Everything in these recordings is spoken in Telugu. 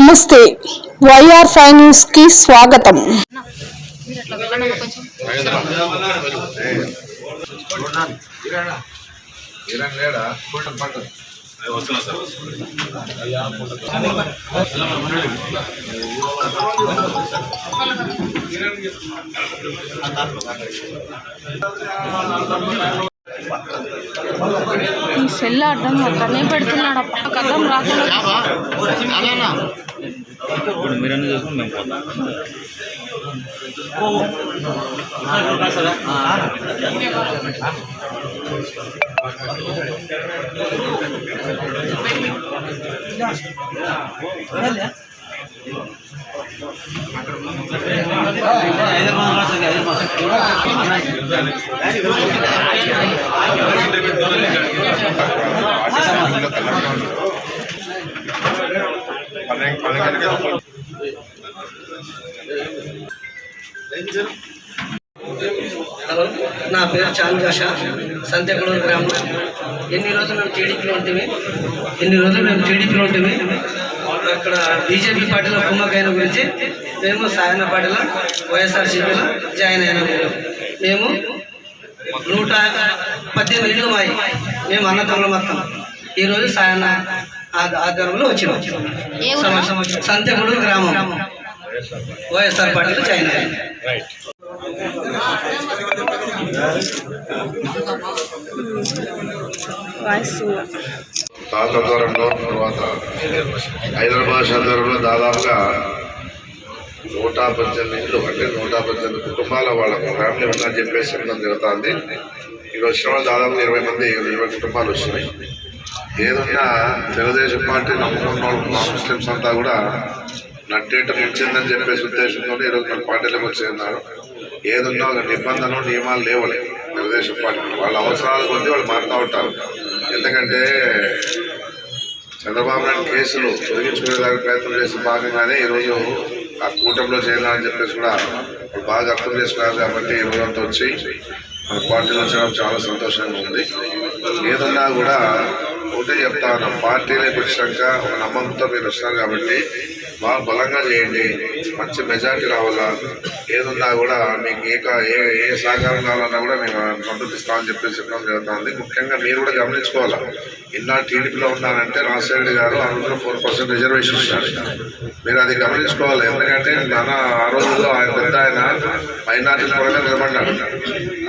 నమస్తే. వైఆర్ ఫైవ్ న్యూస్కి స్వాగతం. మీరు ఈ సెల్ అడ్డం అక్కడనే పెడుతున్నాడు అప్ప. కథం రాకుండా ఇప్పుడు మీరన్నీ చూసుకుని మేము పోతాం. నా పేరు చాంద్ భాష సంతెగూడూరు గ్రామం. ఎన్ని రోజులు మేము టీడీపీలో ఉంటుంది ఎన్ని రోజులు మేము టీడీపీలో ఉంటుంది అక్కడ బీజేపీ పార్టీలో కుమ్మకైన గురించి మేము సాయన పార్టీలో వైఎస్ఆర్సీపీలో జాయిన్ అయినా మేము నూట పద్దెనిమిది ఇళ్ళు మాయి. మేము అన్నదమ్ముల మొత్తం. ఈరోజు సాయన ఆధ్వర్యంలో వచ్చినాం? సంతెగూడూరు గ్రామం. వైఎస్ఆర్ పార్టీలో జాయిన్ అయ్యాను తాత తర్వాత హైదరాబాద్ శంకరంలో దాదాపుగా నూట పద్దెనిమిది ఇండ్లు అంటే నూట పద్దెనిమిది కుటుంబాల వాళ్ళ ఫ్యామిలీ ఉందని చెప్పేసి చెప్పడం జరుగుతుంది. ఇక్కడ వచ్చిన వాళ్ళు దాదాపు ఇరవై మంది ఇరవై కుటుంబాలు వచ్చినాయి ఏదన్నా తెలుగుదేశం పార్టీ నమ్ముకున్న వాళ్ళు ముస్లిమ్స్ అంతా కూడా నట్టేట మించిందని చెప్పేసి ఉద్దేశంతో ఈరోజు మన చెంది ఉన్నారు ఏదున్నా ఒక నిబంధనలు నియమాలు లేవలే. తెలుగుదేశం పార్టీ. వాళ్ళ అవసరాలు కొద్ది వాళ్ళు మారుతూ ఉంటారు. ఎందుకంటే చంద్రబాబు నాయుడు కేసులు తొలగించుకునేదానికి ప్రయత్నం చేసిన భాగంగానే ఈరోజు ఆ కూటమిలో చేయాలని చెప్పేసి కూడా వాళ్ళు బాగా అర్థం చేసుకున్నారు కాబట్టి ఈ రోజంతా వచ్చి మన పార్టీలో చేయడం చాలా సంతోషంగా ఉంది. ఏదన్నా కూడా ఒకటే చెప్తా ఉన్నాం. పార్టీలోకి వచ్చాక ఒక నమ్మకంతో మీరు వస్తారు కాబట్టి బాగా బలంగా చేయండి. మంచి మెజార్టీ రావాలా? ఏదున్నా కూడా మీకు ఏ ఏ ఏ సహకారం కావాలన్నా కూడా మేము మద్దతు చెప్పి చెప్పేసి చెప్పడం జరుగుతుంది. ముఖ్యంగా మీరు కూడా గమనించుకోవాలా? ఇన్నాళ్ళు టీడీపీలో ఉన్నారంటే రాజశేఖర గారు ఆ ఫోర్ పర్సెంట్ రిజర్వేషన్ ఇచ్చారు. మీరు అది గమనించుకోవాలి. ఎందుకంటే మన ఆ రోజుల్లో ఆయన పెద్ద ఆయన మైనార్టీల కూడా నిలబడ్డాడు.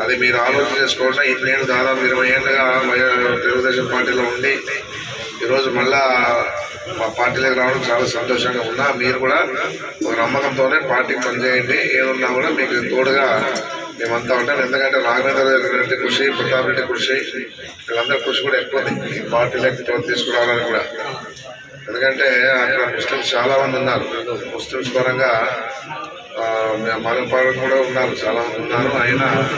అది మీరు ఆలోచన చేసుకోకుండా ఇన్నేళ్ళు దాదాపు ఇరవై ఏళ్ళుగా తెలుగుదేశం పార్టీలో ఉండి ఈరోజు మళ్ళా మా పార్టీలోకి రావడం చాలా సంతోషంగా ఉన్నా. మీరు కూడా ఒక నమ్మకంతోనే పార్టీకి పనిచేయండి. ఏమున్నా కూడా మీకు తోడుగా మేమంతా ఉంటాం. ఎందుకంటే రాఘవేంద్ర రెడ్డి కృషి ప్రతాప్ రెడ్డి కృషి వీళ్ళందరి కృషి కూడా ఎక్కువ ఉంది. ఈ పార్టీలోకి తోడు తీసుకురావాలని కూడా. ఎందుకంటే అక్కడ ముస్లిమ్స్ చాలామంది ఉన్నారు. ముస్లిమ్స్ పరంగా ఆ, కూడా ఉన్నారు. చాలా మంది ఉన్నారు. అయినా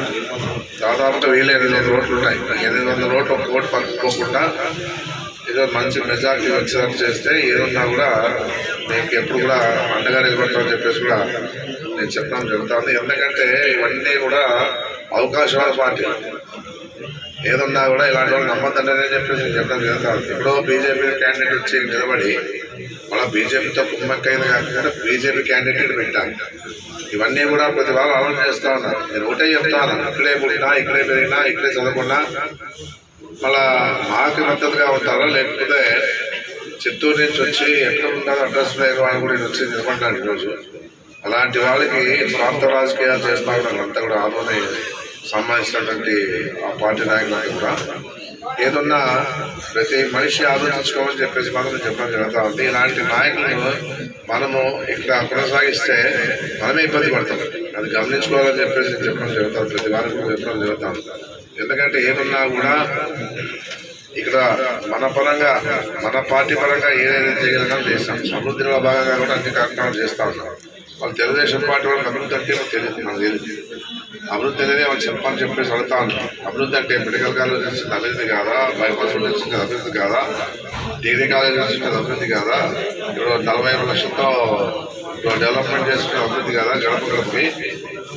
దాదాపుగా వేలు ఎనిమిది వందల రోడ్లు ఉన్నాయి ఎనిమిది వందల రోడ్లు ఒక కోటి పక్కకోకుండా ఏదో మంచి మెజార్టీ వచ్చేటట్టు చేస్తే ఏదున్నా కూడా మీకు ఎప్పుడు కూడా అండగా నిలబడతామని చెప్పేసి కూడా నేను చెప్పడం జరుగుతుంది. ఎందుకంటే ఇవన్నీ కూడా అవకాశవాద పార్టీ. ఏదున్నా కూడా ఇలాంటి వాళ్ళు నమ్మద్దండనే చెప్పేసి నేను చెప్పడం జరుగుతుంది. ఇప్పుడు బీజేపీ క్యాండిడేట్ వచ్చి నిలబడి మళ్ళీ బీజేపీతో కుమ్మక్కైంది కాకుండా బీజేపీ క్యాండిడేట్ పెట్టాలి ఇవన్నీ కూడా ప్రతి వాళ్ళు ఆలోచన చేస్తూ ఉన్నారు. నేను ఒకటే చెప్తా ఉన్నాను ఇక్కడే పుట్టినా ఇక్కడే పెరిగినా ఇక్కడే చదువుకున్నా మళ్ళా మాకు మద్దతుగా ఉంటారా? లేకపోతే చిత్తూరు నుంచి వచ్చి ఎక్కడ ఉన్నారో? అడ్రస్ లేని వాళ్ళు కూడా ఈయన వచ్చి నిలబడ్డాడు ఈరోజు. అలాంటి వాళ్ళకి ప్రాంత రాజకీయాలు చేస్తా ఉన్నారు అంతా కూడా ఆలోనే సంబంధించినటువంటి ఆ పార్టీ నాయకులకి కూడా ఏదన్నా ప్రతి మనిషి ఆలోచించుకోమని చెప్పేసి మనం చెప్పడం జరుగుతూ ఉంది. ఇలాంటి నాయకులను మనము ఇక్కడ కొనసాగిస్తే మనమే ఇబ్బంది పడతాం. అది గమనించుకోవాలని చెప్పేసి చెప్పడం జరుగుతాను ప్రతి వారికి చెప్పడం జరుగుతాను ఎందుకంటే ఏమన్నా కూడా ఇక్కడ మన పరంగా మన పార్టీ పరంగా ఏదైతే చేయగలిగినా చేస్తాం సమృద్ధిలో భాగంగా కూడా అన్ని కార్యక్రమాలు చేస్తూ ఉన్నాం. వాళ్ళు తెలుగుదేశం పార్టీ వాళ్ళకి అభివృద్ధి అంటే ఏమో తెలియదు మనకు తెలియదు. అభివృద్ధి అనేది వాళ్ళు చెప్పని చెప్పేసి అడుగుతా అభివృద్ధి అంటే మెడికల్ కాలేజ్ వచ్చింది అభివృద్ధి కాదా? బైపాస్ రోడ్ వచ్చింది అభివృద్ధి కాదా? డిగ్రీ కాలేజ్ వచ్చింది అభివృద్ధి కాదా? ఇప్పుడు నలభై ఐదు లక్షలతో డెవలప్మెంట్ చేసుకునే అభివృద్ధి కాదా? గడప గడపి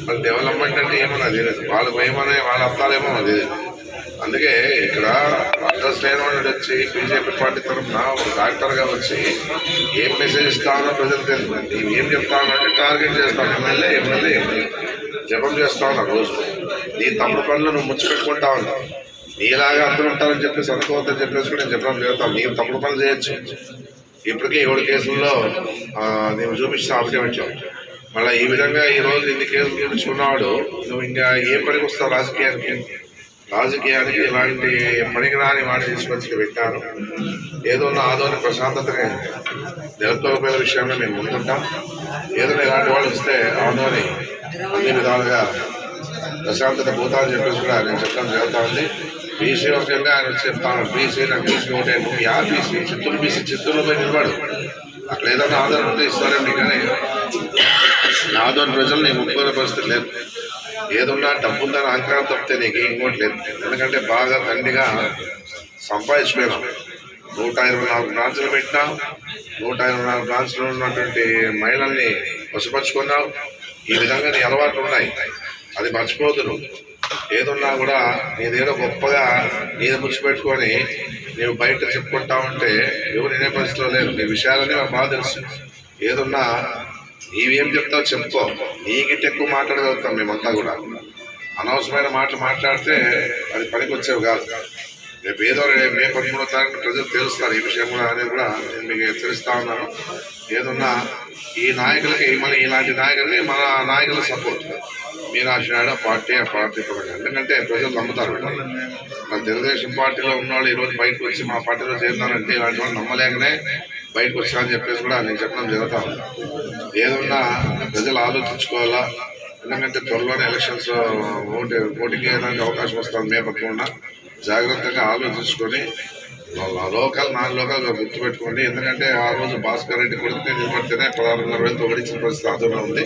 మరి డెవలప్మెంట్ అంటే ఏమో నాకు తెలియదు. వాళ్ళ భయమనే వాళ్ళ అర్థాలేమో నాకు తెలియదు. అందుకే ఇక్కడ అడ్రస్ లేని వచ్చి బీజేపీ పార్టీ తరఫున ఒక డాక్టర్గా వచ్చి ఏం మెసేజ్ ఇస్తానో ప్రజలు తెలుసు ఏం చెప్తాను టార్గెట్ చేస్తాను. MLA MLA MLA. జపం చేస్తా ఉన్నా రోజు. నీ తమ్ముడు పనులు నువ్వు ముచ్చిపెట్టుకుంటా ఉన్నావు నీలాగా అందరూ ఉంటారని చెప్పేసి అనుకోవద్దని చెప్పేసి కూడా నేను చెప్పడం జరుగుతాను నీవు తమ్ముడు పనులు చేయొచ్చు. ఇప్పటికే ఏడు కేసుల్లో నేను చూపించిన ఆబ్జర్వేషన్ మళ్ళీ ఈ విధంగా ఈరోజు ఇన్ని కేసులు చూపించుకున్నవాడు నువ్వు ఇంకా ఏ పనికి వస్తావు రాజకీయానికి? రాజకీయానికి ఇలాంటి పనికిరాని వాడిని తీసుకొచ్చి పెట్టారు. ఏదో నా ఆదోని ప్రశాంతతని నెలకొల్పోయే విషయంలో మేము ముందుంటాం ఏదైనా ఇలాంటి వాళ్ళు ఇస్తే ఆదోని అన్ని విధాలుగా ప్రశాంతత పోతామని చెప్పేసి కూడా నేను చెప్పడం జరుగుతూ ఉంది. బీసీ వర్గంగా ఆయన చెప్తాను బీసీ నాకు బీసీ ఒకటే నువ్వు యా బీసీ చిత్తూరు బీసీ చిత్తూరులో పోయి నిలబడు. అక్కడ ఏదైనా ఆదరణ ఉంటే ఇస్తారేమో కానీ ఆదోని ప్రజలు నీకు ముప్పుకునే పరిస్థితి లేదు. ఏదున్నా డబ్బు ఉందని అహంకారం తప్పితే నీకు ఇంకోటి లేదు. ఎందుకంటే బాగా దండిగా సంపాదించిపోయినాం నూట ఇరవై నాలుగు బ్రాంచ్లు పెట్టినాం నూట ఇరవై నాలుగు బ్రాంచ్లో ఉన్నటువంటి మహిళల్ని వసపరుచుకున్నావు ఈ విధంగా నీ అలవాట్లు ఉన్నాయి. అది మర్చిపోదు నువ్వు. ఏదున్నా కూడా నీదేదో గొప్పగా నీది ముచ్చిపెట్టుకొని నీవు బయట చెప్పుకుంటా ఉంటే ఎవరు వినే పరిస్థితిలో లేరు. నీ విషయాలనే మాకు బాగా తెలుసు. ఏదున్నా నీవేం చెప్తావు చెప్పుకో. నీకిట ఎక్కువ మాట్లాడగలుగుతాం మేమంతా కూడా. అనవసరమైన మాటలు మాట్లాడితే అది పనికి వచ్చేవి కాదు. రేపు ఏదో మే పదమూడో తారీఖు ప్రజలు తెలుస్తారు ఈ విషయం కూడా అనేది కూడా నేను మీకు హెచ్చరిస్తా ఉన్నాను. ఏదన్నా ఈ నాయకులకి మళ్ళీ ఇలాంటి నాయకులకి మన నాయకుల సపోర్ట్. మీనాక్షి నాయుడు ఆ పార్టీ ఆ పార్టీ ఎందుకంటే ప్రజలు నమ్ముతారు మన తెలుగుదేశం పార్టీలో ఉన్నవాళ్ళు ఈరోజు బయటకు వచ్చి మా పార్టీలో చేరుతారంటే ఇలాంటి వాళ్ళు నమ్మలేకనే బయటకు వచ్చారని చెప్పేసి కూడా నేను చెప్పడం జరుగుతా ఉంది. ఏదన్నా ప్రజలు ఆలోచించుకోవాలా? ఎందుకంటే త్వరలోనే ఎలక్షన్స్ ఓటు ఓటింగ్ వేయడానికి అవకాశం వస్తుంది మే పక్కకుండా జాగ్రత్తగా ఆలోచించుకొని లోకల్ నాన్ లోకల్ గుర్తుపెట్టుకోండి. ఎందుకంటే ఆ రోజు భాస్కర్ రెడ్డి కొడుకునే నిలబడితేనే పదహారున్నర వేలు తొలగించిన పరిస్థితి ఆదరణ ఉంది.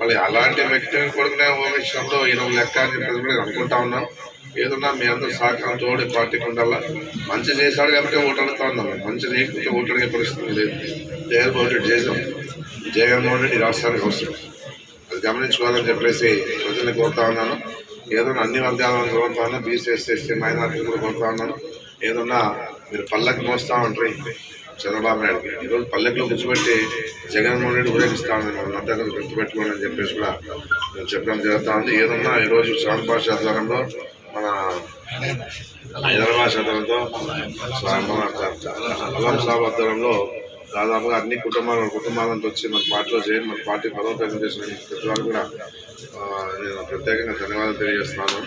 మళ్ళీ అలాంటి వ్యక్తి కొడుకునే విషయంలో ఈయన లెక్క అని చెప్పేసి కూడా నేను అనుకుంటా ఉన్నాం. ఏదన్నా మీ అందరూ సహకారం తోడి పార్టీకి ఉండాలా మంచి చేశాడు కాబట్టి ఓటు అడుగుతా ఉన్నాం మంచి చేయకపోతే ఓటు అడిగే పరిస్థితి లేదు. జగన్మోహన్ రెడ్డి చేసాం జగన్మోహన్ రెడ్డి రాష్ట్రానికి అవసరం. అది గమనించుకోవాలని చెప్పేసి ప్రజల్ని కోరుతా ఉన్నాను. ఏదైనా అన్ని వర్గాలను కోరుతా ఉన్నాను. బీసీ ఎస్సీ ఎస్టీ మైనార్టీ కూడా కోరుతా ఉన్నాను. ఏదన్నా మీరు పల్లకి మోస్తా ఉంటారు చంద్రబాబు నాయుడు ఈరోజు పల్లెట్లో కూర్చోబెట్టి జగన్మోహన్ రెడ్డి ఊరేగిస్తా ఉన్నాను అంతా కూడా గుర్తుపెట్టుకోండి అని చెప్పేసి కూడా నేను చెప్పడం జరుగుతూ ఉంది. ఏదన్నా ఈరోజు శ్రావణ భాష ఆధ్వర్యంలో మన హైదరాబాద్ సదరంతో అలం సాబ్ ఆధ్వర్యంలో దాదాపుగా అన్ని కుటుంబాల కుటుంబాలతో వచ్చి మన పార్టీలో చేయండి మన పార్టీ బలోపేతం చేసిన ప్రతి వారు కూడా నేను ప్రత్యేకంగా ధన్యవాదాలు తెలియజేస్తున్నాను.